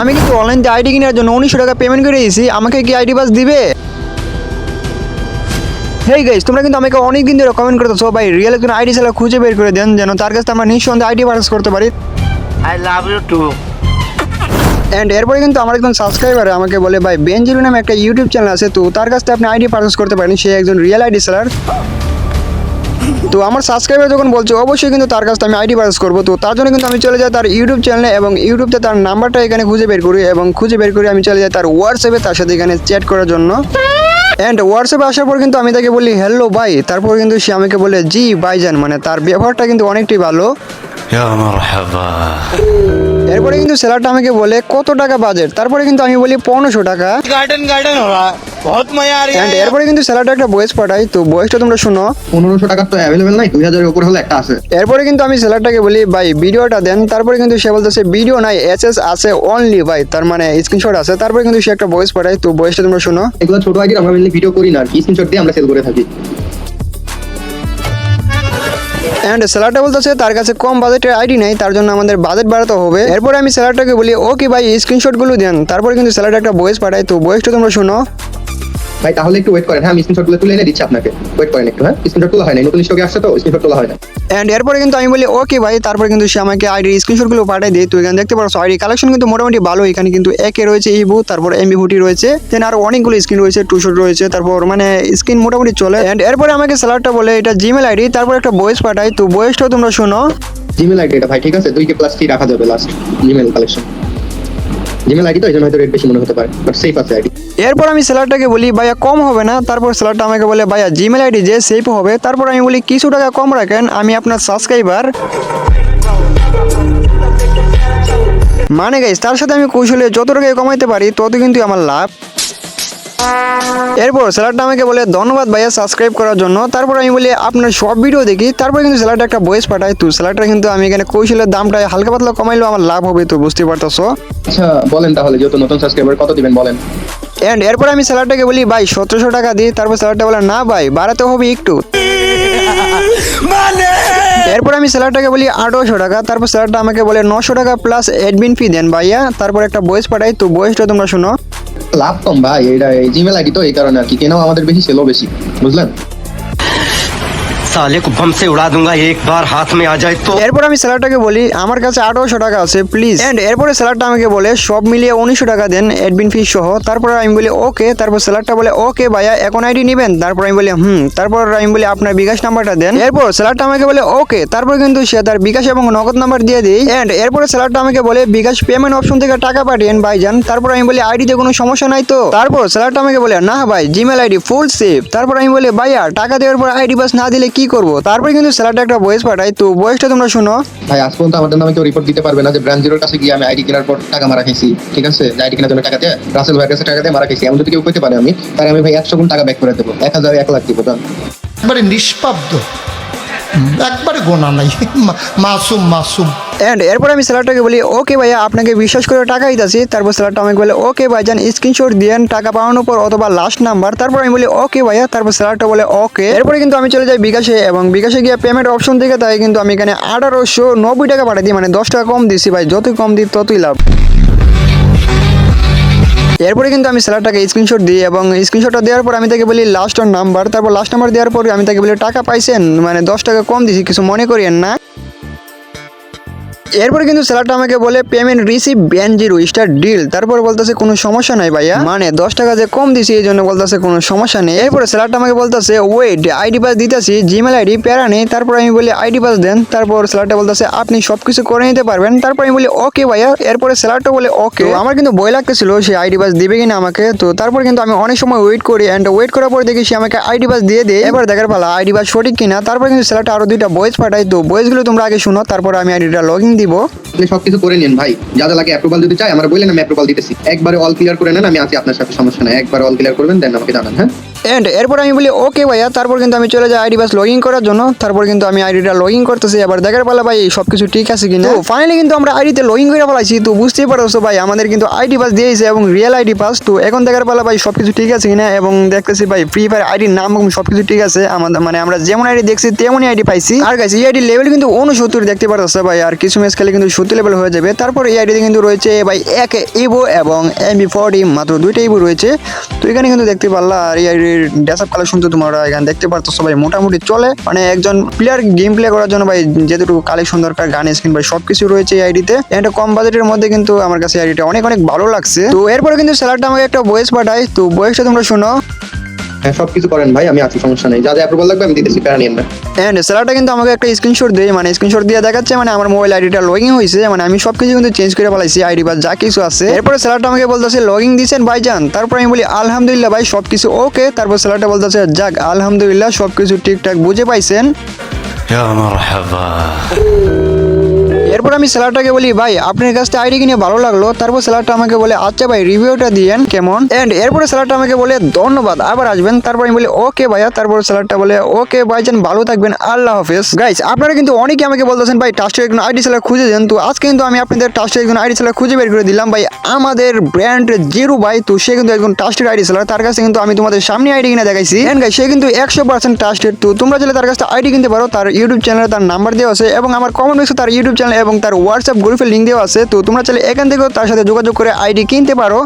আমি কিন্তু অনলাইন দিয়ে আইডি কেনার জন্য উনিশশো টাকা পেমেন্ট করে দিয়েছি। আমাকে কি আইডি পাস দিবে? হেই গাইস তোমরা কিন্তু আমাকে অনেক দিন ধরে কমেন্ট করতেছো ভাই রিয়েল একজন আইডি সেলার খুঁজে বের করে দেন যেন তার কাছে আমরা নিঃসন্দেহে আইডি পাস করতে পারি। I love you too. And এরপরে কিন্তু আমার একজন সাবস্ক্রাইবার আমাকে বলে ভাই বেঞ্জিরু নামে একটা ইউটিউব চ্যানেল আছে তো তার কাছ থেকে আপনি আইডি পারচেস করতে পারেন। সে একজন রিয়েল আইডি সেলার তো আমার সাবস্ক্রাইবার যখন বলছে, অবশ্যই কিন্তু তার কাছে আমি আইডি পাস করব। তো তার জন্য কিন্তু আমি চলে যাই তার ইউটিউব চ্যানেলে এবং ইউটিউবতে তার নাম্বারটা এখানে খুঁজে বের করি এবং খুঁজে বের করে আমি চলে যাই তার হোয়াটসঅ্যাপে তার সাথে এখানে চ্যাট করার জন্য। অ্যান্ড হোয়াটসঅ্যাপে আসার পর কিন্তু আমি তাকে বলি হ্যালো বাই তারপর কিন্তু সে আমাকে বলে, জি বাইজান মানে তার ব্যবহারটা কিন্তু অনেকটাই ভালো। এরপরে কিন্তু সেলারটা আমাকে বলে কত টাকা বাজেট তারপরে কিন্তু আমি বলি পনেরোশো টাকা गार्डन गार्डन हो रहा है बहुत मजा आ रही অ্যান্ড है এরপরে কিন্তু স্যালাডটা একটা বয়েস পাঠাই তো বয়েসটা তোমরা শোনো পনেরোশো টাকার তো অ্যাভেলেবেল নাই দুই হাজারের উপর হলে একটা আছে এরপরে কিন্তু আমি স্যালাডটাকে বলি ভাই ভিডিওটা দেন তারপরে কিন্তু সে বলতেছে ভিডিও নাই এস এস আছে অনলি ভাই তার মানে স্ক্রিনশট আছে তারপরে কিন্তু সে একটা ভয়েস পাঠাই তো ভয়েসটা তোমরা শোনো এগুলো ছোট আইডির আমরা মেনলি ভিডিও করি না আর কি স্ক্রিনশট দিয়ে আমরা সেল করে থাকি অ্যান্ড স্যালাডটা বলতেছে, তার কাছে কম বাজেটের আইডি নেই, তার জন্য আমাদের বাজেট বাড়াতে হবে। এরপরে আমি সেলারটাকে বলি ওকে ভাই স্ক্রিনশটগুলো দেন। তারপরে কিন্তু সেলারটা একটা বয়েস পাঠায়, তো বয়েসটা তোমরা শোনো। ভাই তাহলে একটু ওয়েট করেন হ্যাঁ আমি স্ক্রিনশট তুলে এনে দিচ্ছি আপনাকে। ওয়েট করেন একটু হ্যাঁ স্ক্রিনশট তোলা হয় না নতুন স্টকে আসছে তো স্ক্রিনশট তোলা হয় না। অ্যান্ড এরপরে কিন্তু আমি বলি ওকে ভাই তারপরে কিন্তু সে আমাকে আইডি আইডির স্ক্রিনশটগুলো পাঠিয়ে দিই তো এখানে দেখতে পারো আইডি কালেকশন কিন্তু মোটামুটি ভালো। এখানে কিন্তু একে রয়েছে ইবু তারপর এমবি ফুটি রয়েছে। দেন আর অনেকগুলো স্ক্রিন রয়েছে টু শট রয়েছে তারপর মানে স্ক্রিন মোটামুটি চলে। অ্যান্ড এরপরে আমাকে স্যালারটা বলে এটা জিমেল আইডি তারপর একটা ভয়েস পাঠায়। তো ভয়েসটাও তোমরা শোনো। জিমেল আইডি এটা ভাই ঠিক আছে? দুই কে প্লাস থ্রি রাখা যাবে last Gmail collection Gmail ID তো এই জন্য হয়তো রেট বেশি মনে হতে পারে বাট সেফ আছে আইডি এরপর আমি স্যালারটাকে বলি, ভাইয়া, কম হবে না? তারপর স্যালারটা আমাকে বলে, ভাইয়া জিমেল আইডি যে সেফ হবে, তারপর আমি বলি, কিছু টাকা কম রাখেন, আমি আপনার সাবস্ক্রাইবার মানে গাইস তার সাথে আমি কৌশলে যত টাকা কমাইতে পারি তত কিন্তু আমার লাভ। এরপর স্যালারটা আমাকে বলে ধন্যবাদ ভাইয়া সাবস্ক্রাইব করার জন্য। তারপর আমি বলি আপনার সব ভিডিও দেখি। তারপর কিন্তু স্যালারটা একটা ভয়েস পাঠাই। তো স্যালারটা কিন্তু আমি এখানে কৌশলের দামটা হালকা পাতলা কমাইলেও আমার লাভ হবে তো বুঝতে পারতেছো? আচ্ছা বলেন তাহলে যেহেতু নতুন সাবস্ক্রাইবার কত দিবেন বলেন? এন্ড এরপর আমি স্যালাডটাকে বলি ভাই সতেরোশো টাকা দিই তারপর স্যালাডটা বলে না ভাই বাড়াতে হবে একটু। এরপর আমি স্যালাডটাকে বলি আঠারোশো টাকা। তারপর স্যালাডটা আমাকে বলে নশো টাকা প্লাস অ্যাডমিন ফি দেন ভাইয়া। তারপর একটা বয়েস পাঠাই তো বয়েসটা তোমরা শোনো। লাভ কম ভাই, এটা এই জিমেল আইডি তো এই কারণে আর কি। কেনাও আমাদের বেশি, সেলও বেশি, বুঝলেন? সালে বম সে উড়া দুঙ্গা একবার হাত মে আ যায় তো এরপর আমি স্যালাডটাকে বলি আমার কাছে আঠারোশো টাকা আছে প্লিজ এন্ড এরপরে স্যালাডটা আমাকে বলে সব মিলিয়ে উনিশশো টাকা দেন অ্যাডমিন ফিজ সহ। তারপর আমি বলি ওকে তারপর স্যালাডটা বলে ওকে ভাইয়া এখন আইডি নেবেন? তারপর আমি বলি হুম। তারপর আমি বলি আপনার বিকাশ নাম্বারটা দেন। এরপর স্যালাডটা আমাকে বলে ওকে তারপর কিন্তু সে তার বিকাশ এবং নগদ নাম্বার দিয়ে দিই। এন্ড এরপরে স্যালাডটা আমাকে বলে বিকাশ পেমেন্ট অপশন থেকে টাকা পাঠিয়েন ভাইজান। তারপর আমি বলি আইডিতে কোনো সমস্যা নাই তো? তারপর স্যালাডটা আমাকে বলে না ভাই জিমেল আইডি ফুল সেভ তারপর আমি বলি ভাইয়া টাকা দেওয়ার পর আইডি পাস না দিলে কি করব? তারপরে কিন্তু স্যালারটা একটা বয়েস পাঠাই। তো বয়েসটা তোমরা শুনো। ভাই আজ পর্যন্ত আমাদের নামে কেউ রিপোর্ট দিতে পারবে না যে ব্র্যান্ড জিরোর কাছে গিয়ে আমি আইডি কেনার পর টাকা মারা খাইছি। ঠিক আছে? আইডি কেনার জন্য টাকা দিয়ে রাসেল ভাইয়ের কাছে টাকা দিয়ে মারা খাইছি। এমন যদি কেউ করতে পারে আমি তাহলে আমি ভাই একশো গুণ টাকা ব্যাক করে দেবো। এক হাজার এক লাখ দিব একবারে নিষ্পাব্দ একবারে গোনা নাই। মাসুম মাসুম। এন্ড এরপর আমি স্যালারটাকে বলি, ওকে ভাইয়া, আপনাকে বিশ্বাস করে টাকা দিতেছি। তারপর স্যালারটা আমাকে বলে, ওকে ভাইজান স্ক্রিনশট দিয়েন টাকা পাওয়ানোর পর অথবা লাস্ট নাম্বার তারপর আমি বলি, ওকে ভাইয়া, তারপর স্যালারটা বলে, ওকে। এরপরে কিন্তু আমি চলে যাই বিকাশে এবং বিকাশে গিয়ে পেমেন্ট অপশন থেকে তাই কিন্তু আমি এখানে আঠারোশো নব্বই টাকা পাঠাই দিই মানে দশ টাকা কম দিছি ভাই, যতই কম দিই ততই লাভ। এরপরে কিন্তু আমি স্যালারটাকে স্ক্রিনশট দিই এবং স্ক্রিনশটটা দেওয়ার পর আমি তাকে বলি লাস্ট নাম্বার তারপর লাস্ট নাম্বার দেওয়ার পর আমি তাকে বলি, টাকা পাইছেন? মানে দশ টাকা কম দিছি, কিছু মনে করিয়েন না। এরপরে কিন্তু স্যালারটা আমাকে বলে পেমেন্ট রিসিভ ব্যান জিরো স্টার ডিল তারপর বলতেছে, কোনো সমস্যা নাই ভাইয়া। মানে দশ টাকা যে কম দিছি এই জন্য বলতেছে, কোনো সমস্যা নেই। এরপরে স্যালারটা আমাকে বলতেছে ওয়েট আইডি পাস দিতেছি জিমেল আইডি প্যারা নেই। তারপর আমি বলি আইডি পাস দেন। তারপর স্যালারটা বলতেছে, আপনি সব কিছু করে নিতে পারবেন। তারপর আমি বলি ওকে ভাইয়া। এরপরে স্যালারটা বলে ওকে আমার কিন্তু বই লাগতেছিল, সে আইডি পাস দিবে কিনা আমাকে। তো তারপর কিন্তু আমি অনেক সময় ওয়েট করি অ্যান্ড ওয়েট করার পর দেখি সে আমাকে আইডি পাস দিয়ে দেয়। এবার দেখার পালা আইডি পাস সঠিক কিনা? তারপর কিন্তু স্যালারটা আরও দুইটা বয়েস পাঠায়। তো বয়েসগুলো তোমরা আগে শুনো, তারপর আমি আইডিটা লগ ইন দিব আপনি সবকিছু করে নিন ভাই। যা যা লাগে অ্যাপ্রুভাল দিতে চাই, আমার বললেন আমি অ্যাপ্রুভাল দিতেছি। একবারে অল ক্লিয়ার করে নেন, আমি আছি আপনার সাথে, সমস্যা নাই। একবার অল ক্লিয়ার করবেন দেন আমাকে জানান হ্যাঁ? এন্ড এরপর আমি বলি ওকে ভাইয়া তারপর কিন্তু আমি চলে যাই আইডি বাস লগ ইন করার জন্য তারপর কিন্তু আমি আইডিটা লগ ইন করতেছি এবার দেখার পালা ভাই সব কিছু ঠিক আছে কিনা ফাইনালি কিন্তু আমরা আইডিতে লগ ইন করে ফেলাইছি তো বুঝতেই পারছ ভাই আমাদের কিন্তু আইডি পাস দিয়েছে এবং রিয়েল আইডি পাস তো এখন দেখার পালা ভাই সব কিছু ঠিক আছে কিনা এবং দেখতেছি ভাই ফ্রি ফায়ার আইডির নাম এবং সব কিছু ঠিক আছে আমাদের মানে আমরা যেমন আইডি দেখছি তেমনই আইডি পাইছি আর গাইছি এই আইডি লেভেল কিন্তু উনসত্তর দেখতে পারতেছে ভাই আর কিছু ম্যাচ খেলে কিন্তু সত্তর লেভেল হয়ে যাবে তারপর এই আইডিতে কিন্তু রয়েছে ভাই এক ইভো এবং এমবি ফোরটি মাত্র দুইটা ইভো রয়েছে তো এখানে কিন্তু দেখতে পারলা আর এই আইডির ড্যাসআপ কালেকশন তো তোমরা এখানে দেখতে পারতো সবাই মোটামুটি চলে। মানে একজন প্লেয়ার গেম প্লে করার জন্য ভাই যেটুকু কালেকশন দরকার, গান স্ক্রিন ভাই, সবকিছু রয়েছে এই আইডিতে এটা কম বাজেটের মধ্যে কিন্তু আমার কাছে আইডিটা অনেক অনেক ভালো লাগছে। তো এরপরে কিন্তু স্যালারটা আমাকে একটা বয়েস পাঠায়। তো বয়েসটা তোমরা শোনো। হ্যাঁ সব কিছু করেন ভাই আমি আছি সমস্যা নেই যা যা অ্যাপ্রুভাল লাগবে আমি দিতেছি প্যারা নিয়েন না অ্যান্ড স্যালারটা কিন্তু আমাকে একটা স্ক্রিনশট দেয় মানে স্ক্রিনশট দিয়ে দেখাচ্ছে মানে আমার মোবাইল আইডিটা লগইন হয়েছে মানে আমি সব কিছু কিন্তু চেঞ্জ করে ফেলাইছি আইডি বা যা কিছু আছে এরপরে স্যালারটা আমাকে বলতেছে লগইন দিয়েছেন ভাইজান তারপর আমি বলি আলহামদুলিল্লাহ ভাই সব কিছু ওকে তারপর স্যালারটা বলতেছে যাক আলহামদুলিল্লাহ সব কিছু ঠিকঠাক বুঝে পাইছেন يا مرحبا এরপর আমি স্যালারটাকে বলি, ভাই, আপনার কাছ থেকে আইডি কিনে ভালো লাগল। তারপর স্যালারটা আমাকে বলে আচ্ছা ভাই রিভিউটা দিয়েন, কেমন? এন্ড এরপরে স্যালারটা আমাকে বলে, ধন্যবাদ, আবার আসবেন। তারপর আমি বলি, ওকে ভাইয়া। তারপর স্যালারটা বলে, ওকে ভাই ভাইজান ভালো থাকবেন। আল্লাহ হাফেজ। গাইস আপনারা কিন্তু অনেকে আমাকে বলতেছেন, ভাই টাস্টের একজন আইডি সেলার খুঁজে দেন। তো আজকে কিন্তু আমি আপনাদের টাস্টের একজন আইডি সেলার খুঁজে বের করে দিলাম। ভাই, আমাদের ব্র্যান্ড জিরো ভাই, তো সে কিন্তু একজন টাস্টের আইডি সেলার তার কাছে কিন্তু আমি তোমাদের সামনে আইডি কিনে দেখাইছি। এন্ড গাইস সে কিন্তু একশো পার্সেন্ট টাস্টেড তো তোমরা চাইলে তার কাছে আইডি কিনতে পারো। তার ইউটিউব চ্যানেলে তার নাম্বার দেওয়া আছে এবং আমার কমেন্ট বক্সে তার ইউটিউব চ্যানেল এবং তার হোয়াটসঅ্যাপ গ্রুপের লিঙ্ক দেওয়া আছে। তো তোমরা চাইলে এখান থেকেও তার সাথে যোগাযোগ করে আইডি কিনতে পারো।